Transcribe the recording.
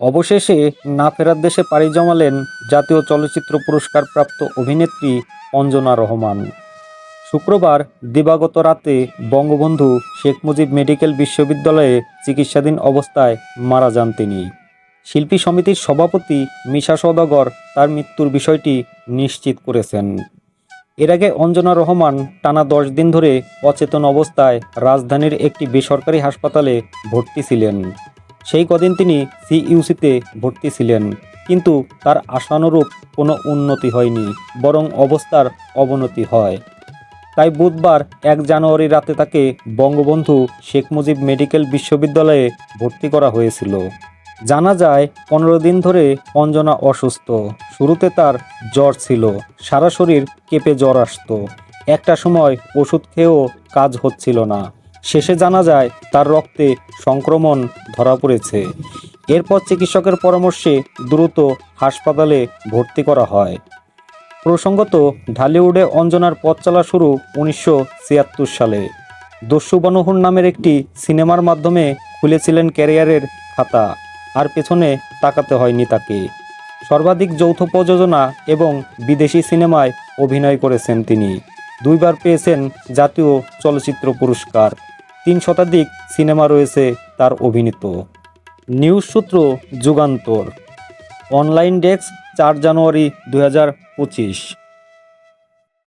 অবশেষে না ফেরার দেশে পাড়ি জমালেন জাতীয় চলচ্চিত্র পুরস্কার প্রাপ্ত অভিনেত্রী অঞ্জনা রহমান। শুক্রবার দিবাগত রাতে বঙ্গবন্ধু শেখ মুজিব মেডিকেল বিশ্ববিদ্যালয়ে চিকিৎসাধীন অবস্থায় মারা যান তিনি। শিল্পী সমিতির সভাপতি মিশা সওদাগর তার মৃত্যুর বিষয়টি নিশ্চিত করেছেন। এর আগে অঞ্জনা রহমান টানা দশ দিন ধরে অচেতন অবস্থায় রাজধানীর একটি বেসরকারি হাসপাতালে ভর্তি ছিলেন। সেই কদিন তিনি সিইউসিতে ভর্তি ছিলেন। কিন্তু তার আশানুরূপ কোনো উন্নতি হয়নি, বরং অবস্থার অবনতি হয়। তাই বুধবার এক জানুয়ারি রাতে তাকে বঙ্গবন্ধু শেখ মুজিব মেডিকেল বিশ্ববিদ্যালয়ে ভর্তি করা হয়েছিল। জানা যায়, পনেরো দিন ধরে অঞ্জনা অসুস্থ। শুরুতে তার জ্বর ছিল, সারা শরীর কেঁপে জ্বর আসতো। একটা সময় ওষুধ খেয়েও কাজ হচ্ছিল না। শেষে জানা যায়, তার রক্তে সংক্রমণ ধরা পড়েছে। এরপর চিকিৎসকের পরামর্শে দ্রুত হাসপাতালে ভর্তি করা হয়। প্রসঙ্গত, ঢালিউডে অঞ্জনার পথ চলা শুরু উনিশশো ছিয়াত্তর সালে। দস্যু বনহুর নামের একটি সিনেমার মাধ্যমে খুলেছিলেন ক্যারিয়ারের খাতা, আর পেছনে তাকাতে হয়নি তাকে। সর্বাধিক যৌথ প্রযোজনা এবং বিদেশি সিনেমায় অভিনয় করেছেন তিনি। দুইবার পেয়েছেন জাতীয় চলচ্চিত্র পুরস্কার। তিন শতাধিক সিনেমা রয়েছে তার অভিনীত। নিউজ সূত্র যুগান্তর। অনলাইন ডেস্ক চার জানুয়ারি দু হাজার পঁচিশ।